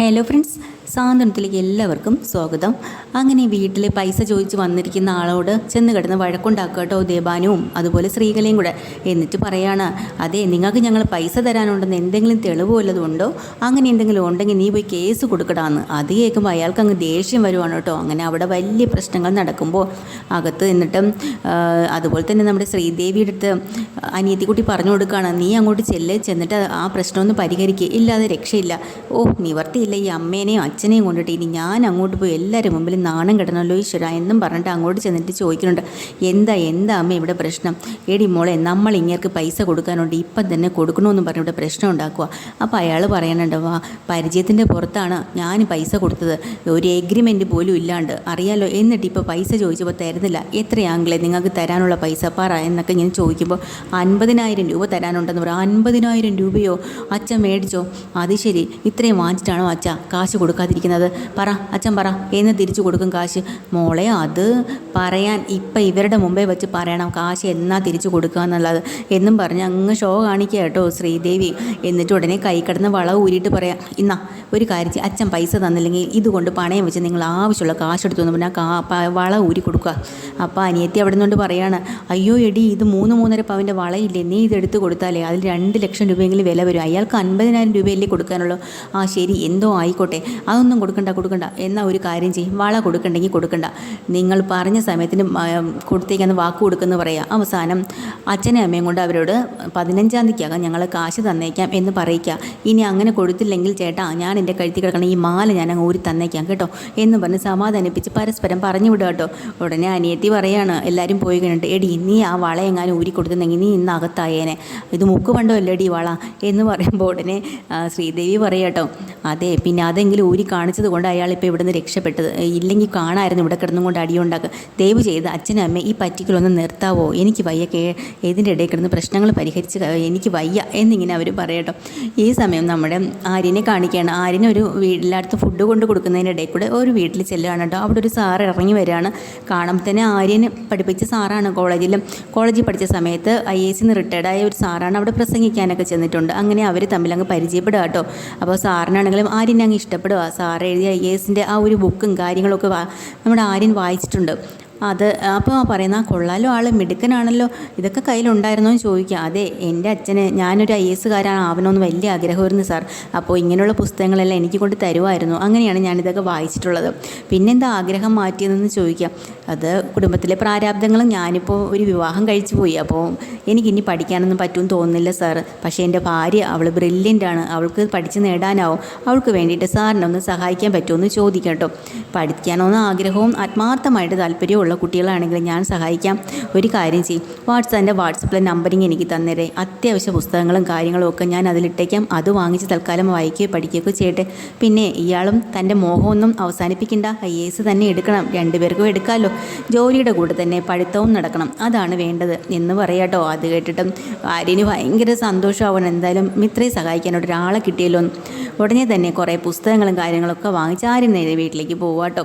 Hello friends സാന്ത്വനത്തിലേക്ക് എല്ലാവർക്കും സ്വാഗതം. അങ്ങനെ വീട്ടിൽ പൈസ ചോദിച്ച് വന്നിരിക്കുന്ന ആളോട് ചെന്ന് കിടന്ന് വഴക്കുണ്ടാക്കുക കേട്ടോ ദേബാനുവും അതുപോലെ സ്ത്രീകളെയും കൂടെ. എന്നിട്ട് പറയാണ് അതെ നിങ്ങൾക്ക് ഞങ്ങൾ പൈസ തരാനുണ്ടെന്ന് എന്തെങ്കിലും തെളിവ് വല്ലതുണ്ടോ അങ്ങനെ എന്തെങ്കിലും ഉണ്ടെങ്കിൽ നീ പോയി കേസ് കൊടുക്കടാന്ന്. അത് കേൾക്കുമ്പോൾ അയാൾക്ക് അങ്ങ് ദേഷ്യം വരുവാണ് കേട്ടോ. അങ്ങനെ അവിടെ വലിയ പ്രശ്നങ്ങൾ നടക്കുമ്പോൾ അകത്ത് നിന്നിട്ടും അതുപോലെ തന്നെ നമ്മുടെ ശ്രീദേവിയുടെ അടുത്ത് അനിയത്തിക്കുട്ടി പറഞ്ഞു കൊടുക്കുകയാണ് നീ അങ്ങോട്ട് ചെല്ലേ ചെന്നിട്ട് ആ പ്രശ്നമൊന്ന് പരിഹരിക്കുക ഇല്ലാതെ രക്ഷയില്ല. ഓ നിവർത്തിയില്ല ഈ അമ്മേനെയും അച്ഛനെയും കൊണ്ടിട്ട് ഇനി ഞാൻ അങ്ങോട്ട് പോയി എല്ലാവരും മുമ്പിൽ നാണം കിടണമല്ലോ ഈശ്വര എന്നും പറഞ്ഞിട്ട് അങ്ങോട്ട് ചെന്നിട്ട് ചോദിക്കുന്നുണ്ട്. എന്താ എന്താ അമ്മ ഇവിടെ പ്രശ്നം? എടി മോളെ നമ്മൾ ഇങ്ങേർക്ക് പൈസ കൊടുക്കാനുണ്ട് ഇപ്പം തന്നെ കൊടുക്കണമെന്ന് പറഞ്ഞ് ഇവിടെ പ്രശ്നം ഉണ്ടാക്കുക അപ്പോൾ അയാൾ പറയാനുണ്ട് വാ പരിചയത്തിന്റെ പുറത്താണ് ഞാൻ പൈസ കൊടുത്തത്. ഒരു എഗ്രിമെന്റ് പോലും ഇല്ലാണ്ട്. അറിയാലോ എന്നിട്ട് ഇപ്പോൾ പൈസ ചോദിച്ചപ്പോൾ തരുന്നില്ല. എത്രയാങ്കിലേ നിങ്ങൾക്ക് തരാനുള്ള പൈസ? പറ എന്നൊക്കെ ഇങ്ങനെ ചോദിക്കുമ്പോൾ അൻപതിനായിരം രൂപ തരാനുണ്ടെന്ന് പറയാം അൻപതിനായിരം രൂപയോ? അച്ഛൻ മേടിച്ചോ? അത് ശരി ഇത്രയും വാങ്ങിച്ചിട്ടാണോ അച്ഛ? കാശ് കൊടുക്കാതിരിക്കുന്നത് പറ അച്ഛൻ പറ എന്ന് തിരിച്ചു കൊടുക്കും കാശ്. മോളെ അത് പറയാൻ ഇപ്പം ഇവരുടെ മുമ്പേ വെച്ച് പറയണം. കാശ് എന്നാ തിരിച്ചു കൊടുക്കുക എന്നുള്ളത്. എന്നും പറഞ്ഞ് അങ്ങ് ഷോ കാണിക്കുക കേട്ടോ ശ്രീദേവി. എന്നിട്ട് ഉടനെ കൈ കിടന്ന് വള ഊരിയിട്ട് പറയാം ഇന്നാ ഒരു കാര്യം അച്ഛൻ പൈസ തന്നില്ലെങ്കിൽ ഇതുകൊണ്ട് പണയം വെച്ച് നിങ്ങൾ ആവശ്യമുള്ള കാശ് എടുത്തു എന്ന് പറഞ്ഞാൽ കാ വള ഊരി കൊടുക്കുക. അപ്പോൾ അനിയത്തി അവിടെ നിന്നുകൊണ്ട് പറയാണ് അയ്യോ എടി ഇത് മൂന്ന് മൂന്നര പവന്റെ വളയില്ലേ? നീ ഇത് എടുത്ത് കൊടുത്താലേ അതിൽ രണ്ട് ലക്ഷം രൂപയെങ്കിലും വില വരും. അയാൾക്ക് അൻപതിനായിരം രൂപയല്ലേ കൊടുക്കാനുള്ളൂ. ആ ശരി എന്തോ ആയിക്കോട്ടെ. അതൊന്നും കൊടുക്കണ്ട കൊടുക്കണ്ട. എന്നാൽ ഒരു കാര്യം ചെയ്യും. വള കൊടുക്കണ്ടെങ്കിൽ കൊടുക്കണ്ട. നിങ്ങൾ പറഞ്ഞ സമയത്തിന് കൊടുത്തേക്കാന്ന് വാക്ക് കൊടുക്കുന്നു പറയാം. അവസാനം അച്ഛനും അമ്മയും കൊണ്ട് അവരോട് പതിനഞ്ചാം തീയതിക്കകം ഞങ്ങൾ കാശ് തന്നേക്കാം എന്ന് പറയിക്കുക ഇനി അങ്ങനെ കൊടുത്തില്ലെങ്കിൽ ചേട്ടാ ഞാൻ എന്റെ കഴുത്തി കിടക്കണ ഈ മാല ഞാൻ അങ്ങ് ഊരി തന്നേക്കാം കേട്ടോ എന്ന് പറഞ്ഞ് സമാധാനിപ്പിച്ച് പരസ്പരം പറഞ്ഞു വിടുക കേട്ടോ. ഉടനെ അനിയത്തി പറയാണ് എല്ലാവരും പോയി കഴിഞ്ഞിട്ട് എടി നീ ആ വള എങ്ങാനും ഊരി കൊടുത്തിരുന്നെങ്കിൽ നീ ഇന്ന് അകത്തായേനെ. ഇത് മുക്ക് പണ്ടോ അല്ലേടി വള? എന്ന് പറയുമ്പോൾ ഉടനെ ശ്രീദേവി പറയാട്ടോ. അതെ പിന്നെ അതെങ്കിലും ഊരി കാണിച്ചത് കൊണ്ട് അയാൾ ഇപ്പോൾ ഇവിടുന്ന് രക്ഷപ്പെട്ടത്. ഇല്ലെങ്കിൽ കാണായിരുന്നു ഇവിടെ കിടന്നും കൊണ്ട് അടിയുണ്ടാക്കുക ദയവ് ചെയ്ത് അച്ഛനും അമ്മ ഈ പറ്റിക്കലൊന്ന് നിർത്താവോ? എനിക്ക് വയ്യ കേ ഏതിന്റെ ഇടയിൽ കിടന്ന് പ്രശ്നങ്ങൾ പരിഹരിച്ച് എനിക്ക് വയ്യ എന്നിങ്ങനെ അവർ പറയട്ടോ. ഈ സമയം നമ്മുടെ ആര്യനെ കാണിക്കുകയാണ്. ആര്യനെ ഒരു വീട്ടിലടുത്ത് ഫുഡ് കൊണ്ട് കൊടുക്കുന്നതിന്റെ ഇടയിൽ കൂടെ ഒരു വീട്ടിൽ ചെല്ലുകയാണ് കേട്ടോ. അവിടെ ഒരു സാറ് ഇറങ്ങി വരികയാണ്. കാണുമ്പോൾ തന്നെ ആര്യനെ പഠിപ്പിച്ച സാറാണ് കോളേജിലും കോളേജിൽ പഠിച്ച സമയത്ത് ഐ എസ് നിന്ന് റിട്ടയർഡായ ഒരു സാറാണ് അവിടെ പ്രസംഗിക്കാനൊക്കെ ചെന്നിട്ടുണ്ട്. അങ്ങനെ അവർ തമ്മിൽ അങ്ങ് പരിചയപ്പെടുക കേട്ടോ. അപ്പോൾ സാറിനാണെങ്കിലും ആര്യനെ അങ്ങ് ഇഷ്ടപ്പെടുക. സാർ എഴുതിയ ഐ എസിന്റെ ആ ഒരു ബുക്കും കാര്യങ്ങളൊക്കെ നമ്മുടെ ആര്യൻ വായിച്ചിട്ടുണ്ട്. അത് അപ്പോൾ ആ പറയുന്ന കൊള്ളാലോ ആൾ മിടുക്കനാണല്ലോ. ഇതൊക്കെ കയ്യിലുണ്ടായിരുന്നോ? എന്ന് ചോദിക്കുക. അതെ എന്റെ അച്ഛന് ഞാനൊരു ഐ എസ് കാരാണ് ആവണമെന്ന് വലിയ ആഗ്രഹമായിരുന്നു സാർ. അപ്പോൾ ഇങ്ങനെയുള്ള പുസ്തകങ്ങളെല്ലാം എനിക്ക് കൊണ്ട് തരുമായിരുന്നു. അങ്ങനെയാണ് ഞാനിതൊക്കെ വായിച്ചിട്ടുള്ളത്. പിന്നെന്താ ആഗ്രഹം മാറ്റിയതെന്ന് ചോദിക്കുക. അത് കുടുംബത്തിലെ പ്രാരാബ്ദങ്ങളും ഞാനിപ്പോൾ ഒരു വിവാഹം കഴിച്ചു പോയി. അപ്പോൾ എനിക്കിനി പഠിക്കാനൊന്നും പറ്റുമെന്ന് തോന്നുന്നില്ല സാർ. പക്ഷേ എന്റെ ഭാര്യ അവൾ ബ്രില്യന്റ് ആണ്. അവൾക്ക് പഠിച്ച് നേടാനാവും. അവൾക്ക് വേണ്ടിയിട്ട് സാറിനൊന്ന് സഹായിക്കാൻ പറ്റുമെന്ന് ചോദിക്കാം കേട്ടോ. പഠിക്കാനൊന്നും ആഗ്രഹവും ആത്മാർത്ഥമായിട്ട് താല്പര്യമുള്ള കുട്ടികളാണെങ്കിൽ ഞാൻ സഹായിക്കാം. ഒരു കാര്യം ചെയ്യും. വാട്സ് എന്റെ വാട്സപ്പിലെ നമ്പറിങ് എനിക്ക് തന്നേരെ. അത്യാവശ്യ പുസ്തകങ്ങളും കാര്യങ്ങളും ഒക്കെ ഞാൻ അതിലിട്ടേക്കാം. അത് വാങ്ങിച്ച് തൽക്കാലം വായിക്കുകയോ പഠിക്കുകയൊക്കെ ചെയ്യട്ടെ. പിന്നെ ഇയാളും തന്റെ മോഹമൊന്നും അവസാനിപ്പിക്കണ്ട. ഐ എസ് തന്നെ എടുക്കണം. രണ്ടുപേർക്കും എടുക്കാമല്ലോ ജോലിയുടെ കൂടെ തന്നെ പഠിത്തവും നടക്കണം. അതാണ് വേണ്ടത്. എന്ന് പറയാട്ടോ അത് കേട്ടിട്ടും ആര്യന് ഭയങ്കര സന്തോഷമാവണം എന്തായാലും മിത്രയെ സഹായിക്കാൻ ഒരാളെ കിട്ടിയല്ലോ ഉടനെ തന്നെ കുറേ പുസ്തകങ്ങളും കാര്യങ്ങളൊക്കെ വാങ്ങിച്ച് ആര്യൻ നേരെ വീട്ടിലേക്ക് പോവാട്ടോ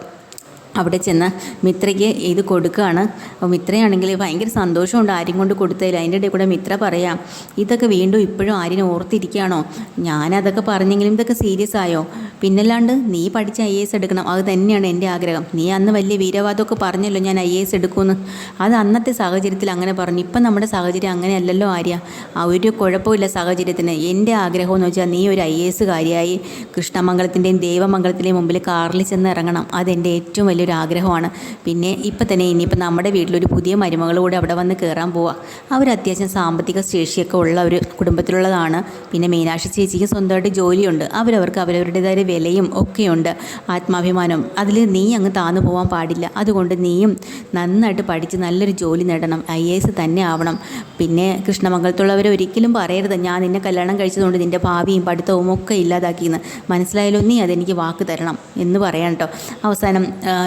അവിടെ ചെന്ന് മിത്രയ്ക്ക് ഇത് കൊടുക്കുകയാണ്. അപ്പോൾ മിത്രയാണെങ്കിൽ ഭയങ്കര സന്തോഷമുണ്ട് ആര്യം കൊണ്ട് കൊടുത്തതിൽ. അതിന്റെ ഇടയിൽ കൂടെ മിത്ര പറയാം ഇതൊക്കെ വീണ്ടും ഇപ്പോഴും ആര്യനെ ഓർത്തിരിക്കുകയാണോ? ഞാനതൊക്കെ പറഞ്ഞെങ്കിലും ഇതൊക്കെ സീരിയസ് ആയോ? പിന്നല്ലാണ്ട് നീ പഠിച്ച ഐ എസ് എടുക്കണം. അത് തന്നെയാണ് എന്റെ ആഗ്രഹം. നീ അന്ന് വലിയ വീരവാദമൊക്കെ പറഞ്ഞല്ലോ ഞാൻ ഐ എസ് എടുക്കുമെന്ന്. അത് അന്നത്തെ സാഹചര്യത്തിൽ അങ്ങനെ പറഞ്ഞു. ഇപ്പം നമ്മുടെ സാഹചര്യം അങ്ങനെയല്ലല്ലോ ആര്യ. ഒരു കുഴപ്പമില്ല സാഹചര്യത്തിന്. എന്റെ ആഗ്രഹം എന്ന് വെച്ചാൽ നീ ഒരു ഐ എസ് കാര്യമായി കൃഷ്ണമംഗലത്തിന്റെയും ദേവമംഗലത്തിന്റെയും മുമ്പിൽ കാറിൽ ചെന്ന് ഇറങ്ങണം. അതെന്റെ ഏറ്റവും വലിയൊരു ആഗ്രഹമാണ്. പിന്നെ ഇപ്പം തന്നെ ഇനിയിപ്പോൾ നമ്മുടെ വീട്ടിലൊരു പുതിയ മരുമകൾ അവിടെ വന്ന് കയറാൻ പോവുക അവർ അത്യാവശ്യം സാമ്പത്തിക ശേഷിയൊക്കെ ഉള്ള ഒരു കുടുംബത്തിലുള്ളതാണ്. പിന്നെ മീനാക്ഷി ചേച്ചിക്ക് സ്വന്തമായിട്ട് ജോലിയുണ്ട്. അവരവർക്ക് അവരവരുടേതായ വിലയും ഒക്കെയുണ്ട്. ആത്മാഭിമാനം. അതിൽ നീ അങ്ങ് താന്നു പോകാൻ പാടില്ല. അതുകൊണ്ട് നീയും നന്നായിട്ട് പഠിച്ച് നല്ലൊരു ജോലി നേടണം. ഐ എസ് തന്നെ ആവണം. പിന്നെ കൃഷ്ണമംഗലത്തുള്ളവർ ഒരിക്കലും പറയരുത്. ഞാൻ നിന്നെ കല്യാണം കഴിച്ചതുകൊണ്ട് നിന്റെ ഭാവിയും പഠിത്തവും ഒക്കെ ഇല്ലാതാക്കിയെന്ന്. മനസ്സിലായാലും നീ അതെനിക്ക് വാക്ക് തരണം എന്ന് പറയാം കേട്ടോ അവസാനം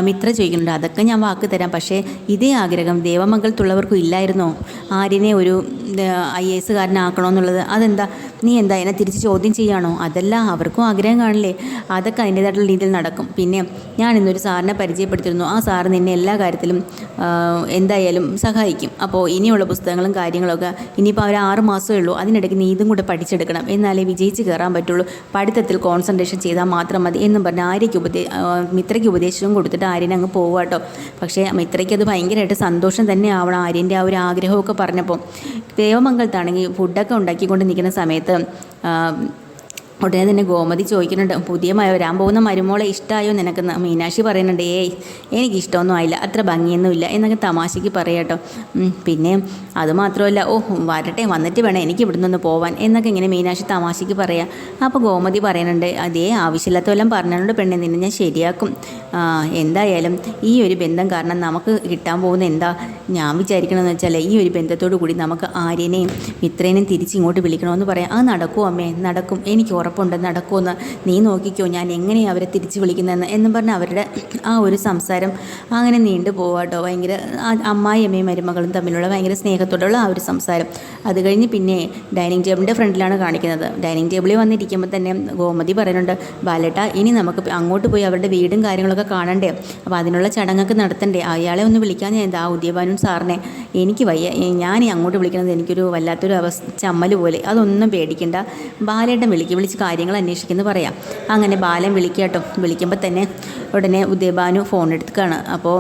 ആ, മിത്ര ചോദിക്കുന്നുണ്ട് അതൊക്കെ ഞാൻ വാക്ക് തരാം. പക്ഷേ ഇതേ ആഗ്രഹം ദേവമംഗലത്തുള്ളവർക്കും ഇല്ലായിരുന്നോ. ആര്യനെ ഒരു ഐ എ എസ്സുകാരനാക്കണമെന്നുള്ളത് അതെന്താ? നീ എന്താ എന്നെ തിരിച്ച് ചോദ്യം ചെയ്യാണോ? അതല്ല അവർക്കും ആഗ്രഹം കാണില്ലേ? അതൊക്കെ അതിന്റേതായിട്ടുള്ള രീതിയിൽ നടക്കും. പിന്നെ ഞാൻ ഇന്നൊരു സാറിനെ പരിചയപ്പെടുത്തിയിരുന്നു. ആ സാറ് നിന്നെ എല്ലാ കാര്യത്തിലും എന്തായാലും സഹായിക്കും. അപ്പോൾ ഇനിയുള്ള പുസ്തകങ്ങളും കാര്യങ്ങളൊക്കെ ഇനിയിപ്പോൾ അവർ ആറ് മാസമേ ഉള്ളൂ. അതിനിടയ്ക്ക് നീ ഇതും കൂടെ പഠിച്ചെടുക്കണം. എന്നാലേ വിജയിച്ച് കയറാൻ പറ്റുള്ളൂ. പഠിത്തത്തിൽ കോൺസെൻട്രേഷൻ ചെയ്താൽ മാത്രം മതി എന്നും പറഞ്ഞ് ആര്യയ്ക്ക് ഉപദേ മിത്രയ്ക്ക് ഉപദേശവും കൊടുത്തിട്ട് ആര്യൻ അങ്ങ് പോവാട്ടോ പക്ഷേ മിത്രയ്ക്ക് അത് ഭയങ്കരമായിട്ട് സന്തോഷം തന്നെ ആവണം. ആര്യന്റെ ആ ഒരു ആഗ്രഹമൊക്കെ പറഞ്ഞപ്പോൾ ദേവമംഗലത്താണെങ്കിൽ ഫുഡൊക്കെ ഉണ്ടാക്കിക്കൊണ്ട് നിൽക്കുന്ന സമയത്ത് ഉടനെ തന്നെ ഗോമതി ചോദിക്കുന്നുണ്ട് പുതിയ വരാൻ പോകുന്ന മരുമോളെ ഇഷ്ടമായോ നിനക്കെന്ന് മീനാക്ഷി പറയുന്നുണ്ട് ഏയ് എനിക്ക് ഇഷ്ടമൊന്നും ആയില്ല. അത്ര ഭംഗിയൊന്നുമില്ല. എന്നൊക്കെ തമാശയ്ക്ക് പറയട്ടോ പിന്നെ അതുമാത്രമല്ല ഓ വരട്ടെ വന്നിട്ട് വേണം എനിക്ക് ഇവിടെ നിന്ന് പോവാൻ. എന്നൊക്കെ ഇങ്ങനെ മീനാക്ഷി തമാശയ്ക്ക് പറയാം. അപ്പോൾ ഗോമതി പറയുന്നുണ്ട് അതേ ആവശ്യമില്ലാത്ത വല്ലതും പറഞ്ഞുകൊണ്ട് പെണ്ണെ നിന്നെ ഞാൻ ശരിയാക്കും. എന്തായാലും ഈ ഒരു ബന്ധം കാരണം നമുക്ക് കിട്ടാൻ പോകുന്ന എന്താ? ഞാൻ വിചാരിക്കണമെന്ന് വെച്ചാൽ ഈ ഒരു ബന്ധത്തോടു കൂടി നമുക്ക് ആര്യനെയും മിത്രേനെയും തിരിച്ച് ഇങ്ങോട്ട് വിളിക്കണമെന്ന് പറയാം. അത് നടക്കും അമ്മേ? നടക്കും. എനിക്ക് ഉറപ്പുണ്ട് നടക്കുമെന്ന്. നീ നോക്കിക്കോ ഞാൻ എങ്ങനെയാണ് അവരെ തിരിച്ച് വിളിക്കുന്നതെന്ന് എന്നും പറഞ്ഞ് അവരുടെ ആ ഒരു സംസാരം അങ്ങനെ നീണ്ടു പോവാട്ടോ ഭയങ്കര അമ്മായി അമ്മയും മരുമകളും തമ്മിലുള്ള ഭയങ്കര സ്നേഹത്തോടുള്ള ആ ഒരു സംസാരം. അത് കഴിഞ്ഞ് പിന്നെ ഡൈനിങ് ടേബിളിന്റെ ഫ്രണ്ടിലാണ് കാണിക്കുന്നത്. ഡൈനിങ് ടേബിളിൽ വന്നിരിക്കുമ്പോൾ തന്നെ ഗോമതി പറയുന്നുണ്ട് ബാലട്ട ഇനി നമുക്ക് അങ്ങോട്ട് പോയി അവരുടെ വീടും കാര്യങ്ങളൊക്കെ കാണണ്ടേ? അപ്പോൾ അതിനുള്ള ചടങ്ങൊക്കെ നടത്തണ്ടേ? അയാളെ ഒന്ന് വിളിക്കാൻ ഞാൻ എന്താ ഉദ്യപാനും സാറിനെ? എനിക്ക് വയ്യ ഞാൻ അങ്ങോട്ട് വിളിക്കുന്നത് എനിക്കൊരു വല്ലാത്തൊരു അവസ്ഥ ചമ്മൽ പോലെ. അതൊന്നും പേടിക്കണ്ട. ബാലേട്ടൻ വിളിക്കും വിളിച്ച് കാര്യങ്ങൾ അന്വേഷിക്കുന്നു പറയാം. അങ്ങനെ ബാലൻ വിളിക്കാട്ടോ വിളിക്കുമ്പോൾ തന്നെ ഉടനെ ഉദയബാനു ഫോൺ എടുത്തുകയാണ് അപ്പോൾ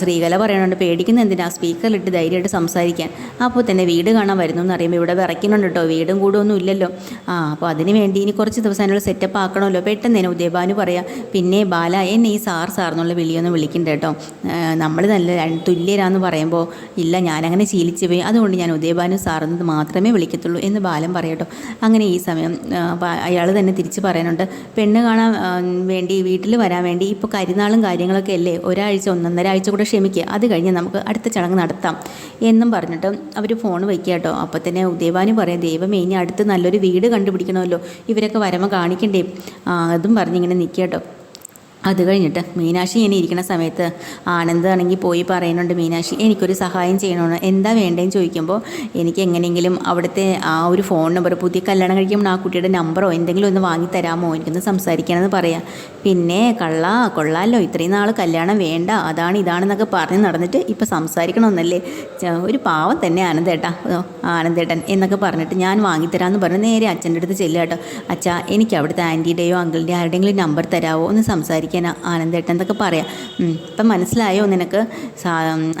ശ്രീകല പറയണുണ്ട് പേടിക്കുന്ന എന്തിനാ? സ്പീക്കറിലിട്ട് ധൈര്യമായിട്ട് സംസാരിക്കാൻ. അപ്പോൾ തന്നെ വീട് കാണാൻ വരുന്നു എന്ന് അറിയുമ്പോൾ ഇവിടെ വിറയ്ക്കുന്നുണ്ട് കേട്ടോ. വീടും കൂടൊന്നും ഇല്ലല്ലോ. ആ അപ്പോൾ അതിന് വേണ്ടി ഇനി കുറച്ച് ദിവസം അതിനുള്ള സെറ്റപ്പ് ആക്കണമല്ലോ. പെട്ടെന്ന് തന്നെ ഉദയഭാനു പറയാം പിന്നെ ബാല എന്നെ ഈ സാർ സാർ എന്നുള്ള വിളിയൊന്നും വിളിക്കണ്ട കേട്ടോ. നമ്മൾ നല്ല തുല്യരാന്ന് പറയുമ്പോൾ ഇല്ല ഞാനങ്ങനെ ശീലിച്ചു പോയി. അതുകൊണ്ട് ഞാൻ ഉദയബാനു എന്നത് മാത്രമേ വിളിക്കത്തുള്ളൂ എന്ന് ബാലൻ പറയട്ടോ. അങ്ങനെ ഈ സമയം അയാൾ തന്നെ തിരിച്ച് പറയാനുണ്ട്. പെണ്ണ് കാണാൻ വേണ്ടി വീട്ടിൽ വരാൻ വേണ്ടി ഇപ്പോൾ കരിനാളും കാര്യങ്ങളൊക്കെ അല്ലേ? ഒരാഴ്ച ഒന്നൊന്നര ആഴ്ച കൂടെ ക്ഷമിക്കുക അത് കഴിഞ്ഞ് നമുക്ക് അടുത്ത ചടങ്ങ് നടത്താം. എന്നും പറഞ്ഞിട്ട് അവർ ഫോൺ വയ്ക്കുക കേട്ടോ. അപ്പോൾ തന്നെ ഉദയഭാനു പറയാം ദൈവമേ ഇനി അടുത്ത് നല്ലൊരു വീട് കണ്ടുപിടിക്കണമല്ലോ. ഇവരൊക്കെ വരമ കാണിക്കണ്ടേ? അതും പറഞ്ഞിങ്ങനെ നിൽക്കുക കേട്ടോ. അത് കഴിഞ്ഞിട്ട് മീനാക്ഷി ഇങ്ങനെ ഇരിക്കുന്ന സമയത്ത് ആനന്ദ് ആണെങ്കിൽ പോയി പറയുന്നുണ്ട് മീനാക്ഷി എനിക്കൊരു സഹായം ചെയ്യണമെന്ന് എന്താ വേണ്ടതെന്ന് ചോദിക്കുമ്പോൾ എനിക്ക് എങ്ങനെയെങ്കിലും അവിടുത്തെ ആ ഒരു ഫോൺ നമ്പർ പുതിയ കല്യാണം കഴിക്കുമ്പോൾ ആ കുട്ടിയുടെ നമ്പറോ എന്തെങ്കിലും ഒന്ന് വാങ്ങി തരാമോ? എനിക്കൊന്ന് സംസാരിക്കണമെന്ന് പറയാം. പിന്നെ കള്ള കൊള്ളാലോ. ഇത്രയും നാൾ കല്യാണം വേണ്ട. അതാണ് ഇതാണെന്നൊക്കെ പറഞ്ഞ് നടന്നിട്ട് ഇപ്പം സംസാരിക്കണമെന്നല്ലേ? ഒരു പാവം തന്നെ ആനന്ദേട്ടാ ആനന്ദേട്ടൻ എന്നൊക്കെ പറഞ്ഞിട്ട് ഞാൻ വാങ്ങിത്തരാമെന്ന് പറഞ്ഞ് നേരെ അച്ഛന്റെ അടുത്ത് ചെല്ലുക കേട്ടോ. അച്ഛാ എനിക്ക് അവിടുത്തെ ആന്റിയുടെയോ അങ്കിളിന്റെ ആരുടെയെങ്കിലും നമ്പർ തരാമോ ഒന്ന് സംസാരിക്കാൻ ആനന്ദേട്ടൻ എന്നൊക്കെ പറയാം. ഇപ്പം മനസ്സിലായോ നിനക്ക്?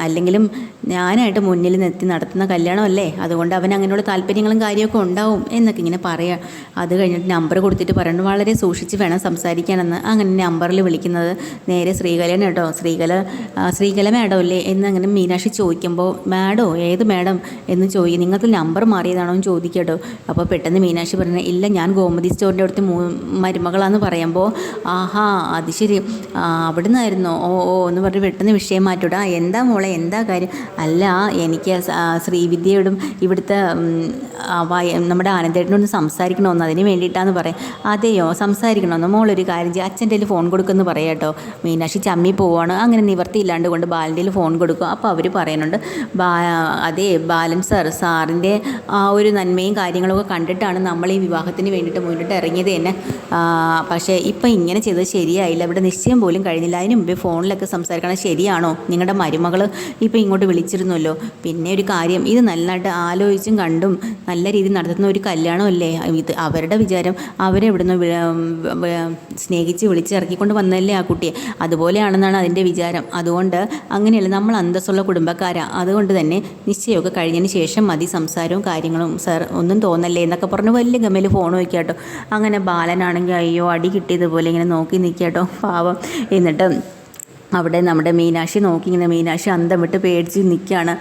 അല്ലെങ്കിലും ഞാനായിട്ട് മുന്നിൽ നിർത്തി നടത്തുന്ന കല്യാണമല്ലേ? അതുകൊണ്ട് അവൻ അങ്ങനെയുള്ള താല്പര്യങ്ങളും കാര്യമൊക്കെ ഉണ്ടാവും എന്നൊക്കെ ഇങ്ങനെ പറയാം. അത് കഴിഞ്ഞിട്ട് നമ്പർ കൊടുത്തിട്ട് പറയുന്നത് വളരെ സൂക്ഷിച്ച് വേണം സംസാരിക്കാനെന്ന്. അങ്ങനെ നമ്പറിൽ വിളിക്കുന്നത് നേരെ ശ്രീകലയാണ് കേട്ടോ. ശ്രീകല ശ്രീകല മാഡം അല്ലേ എന്ന് അങ്ങനെ മീനാക്ഷി ചോദിക്കുമ്പോൾ മാഡോ ഏത് മാഡം എന്ന് ചോദിക്കും. നിങ്ങൾക്ക് നമ്പർ മാറിയതാണോ? എന്ന് ചോദിക്കട്ടോ കേട്ടോ. അപ്പോൾ പെട്ടെന്ന് മീനാക്ഷി പറയുന്നത് ഇല്ല ഞാൻ ഗോമതി സ്റ്റോറിന്റെ അടുത്ത് മരുമകളാണെന്ന് പറയുമ്പോൾ ആഹാ അത് ശരി. അവിടെ അവിടുന്നായിരുന്നോ. ഓ ഓ എന്ന് പറഞ്ഞ് പെട്ടെന്ന് വിഷയം മാറ്റൂടാ എന്താ മോളെ എന്താ കാര്യം? അല്ല എനിക്ക് ശ്രീവിദ്യയോടും ഇവിടുത്തെ നമ്മുടെ ആനന്ദേട്ടനോട് സംസാരിക്കണമെന്ന് അതിന് വേണ്ടിയിട്ടാന്ന് പറയാം. അതെയോ സംസാരിക്കണമെന്ന്? മോളൊരു കാര്യം ചെയ്യും. അച്ഛന്റെ ഫോൺ കൊടുക്കുമെന്ന് പറയാം കേട്ടോ. മീനാക്ഷി ചമ്മി പോവാണ്. അങ്ങനെ നിവർത്തിയില്ലാണ്ട് കൊണ്ട് ബാലന്റെ ഫോൺ കൊടുക്കും. അപ്പോൾ അവർ പറയുന്നുണ്ട് ബാ അതെ ബാലൻ സാർ സാറിന്റെ ആ ഒരു നന്മയും കാര്യങ്ങളൊക്കെ കണ്ടിട്ടാണ് നമ്മൾ ഈ വിവാഹത്തിന് വേണ്ടിയിട്ട് മുന്നിട്ട് ഇറങ്ങിയത് തന്നെ. പക്ഷേ ഇപ്പം ഇങ്ങനെ ചെയ്തത് ശരിയായില്ല. ഇവിടെ നിശ്ചയം പോലും കഴിഞ്ഞില്ല. അതിന് മുമ്പേ ഫോണിലൊക്കെ സംസാരിക്കണം ശരിയാണോ? നിങ്ങളുടെ മരുമകൾ ഇപ്പം ഇങ്ങോട്ട് വിളിച്ചിരുന്നല്ലോ. പിന്നെ ഒരു കാര്യം ഇത് നല്ലതായിട്ട് ആലോചിച്ചും കണ്ടും നല്ല രീതിയിൽ നടത്തുന്ന ഒരു കല്യാണമല്ലേ? ഇത് അവരുടെ വിചാരം അവരെ ഇവിടുന്ന് സ്നേഹിച്ച് വിളിച്ചിറക്കിക്കൊണ്ട് വന്നതല്ലേ ആ കുട്ടിയെ അതുപോലെയാണെന്നാണ് അതിന്റെ വിചാരം. അതുകൊണ്ട് അങ്ങനെയല്ല നമ്മൾ അന്തസ്സുള്ള കുടുംബക്കാരാ. അതുകൊണ്ട് തന്നെ നിശ്ചയമൊക്കെ കഴിഞ്ഞതിന് ശേഷം മതി സംസാരവും കാര്യങ്ങളും. സർ ഒന്നും തോന്നല്ലേ? എന്നൊക്കെ പറഞ്ഞ് വലിയ ഗമയിൽ ഫോൺ വയ്ക്കാട്ടോ. കേട്ടോ അങ്ങനെ ബാലനാണെങ്കിൽ അയ്യോ അടി കിട്ടിയതുപോലെ ഇങ്ങനെ നോക്കി നിൽക്കാട്ടോ. കേട്ടോ പാവം. എന്നിട്ട് അവിടെ നമ്മുടെ മീനാക്ഷി നോക്കി ഇങ്ങനെ മീനാക്ഷി അന്തം വിട്ട് പേടിച്ച് നിൽക്കുകയാണ്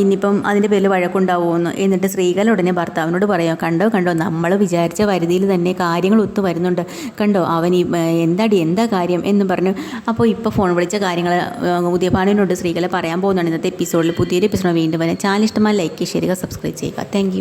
ഇനിയിപ്പം അതിന്റെ പേരിൽ വഴക്കുണ്ടാവുമെന്ന്. എന്നിട്ട് സ്ത്രീകൾ ഉടനെ ഭർത്താവിനോട് പറയാം കണ്ടോ കണ്ടോ നമ്മൾ വിചാരിച്ച പരിധിയിൽ തന്നെ കാര്യങ്ങൾ ഒത്തു വരുന്നുണ്ട്. കണ്ടോ അവൻ എന്താടി എന്താ കാര്യം? എന്ന് പറഞ്ഞു. അപ്പോൾ ഇപ്പോൾ ഫോൺ വിളിച്ച കാര്യങ്ങൾ ഉദയപാണിനോട് സ്ത്രീകളെ പറയാൻ പോകുന്നുണ്ട് ഇന്നത്തെ എപ്പിസോഡിൽ പുതിയൊരു എപ്പിസോഡ് വീണ്ടും വരാം. ചാനൽ ഇഷ്ടമായി ലൈക്ക് ചെയ്യുക സബ്സ്ക്രൈബ് ചെയ്യുക. താങ്ക്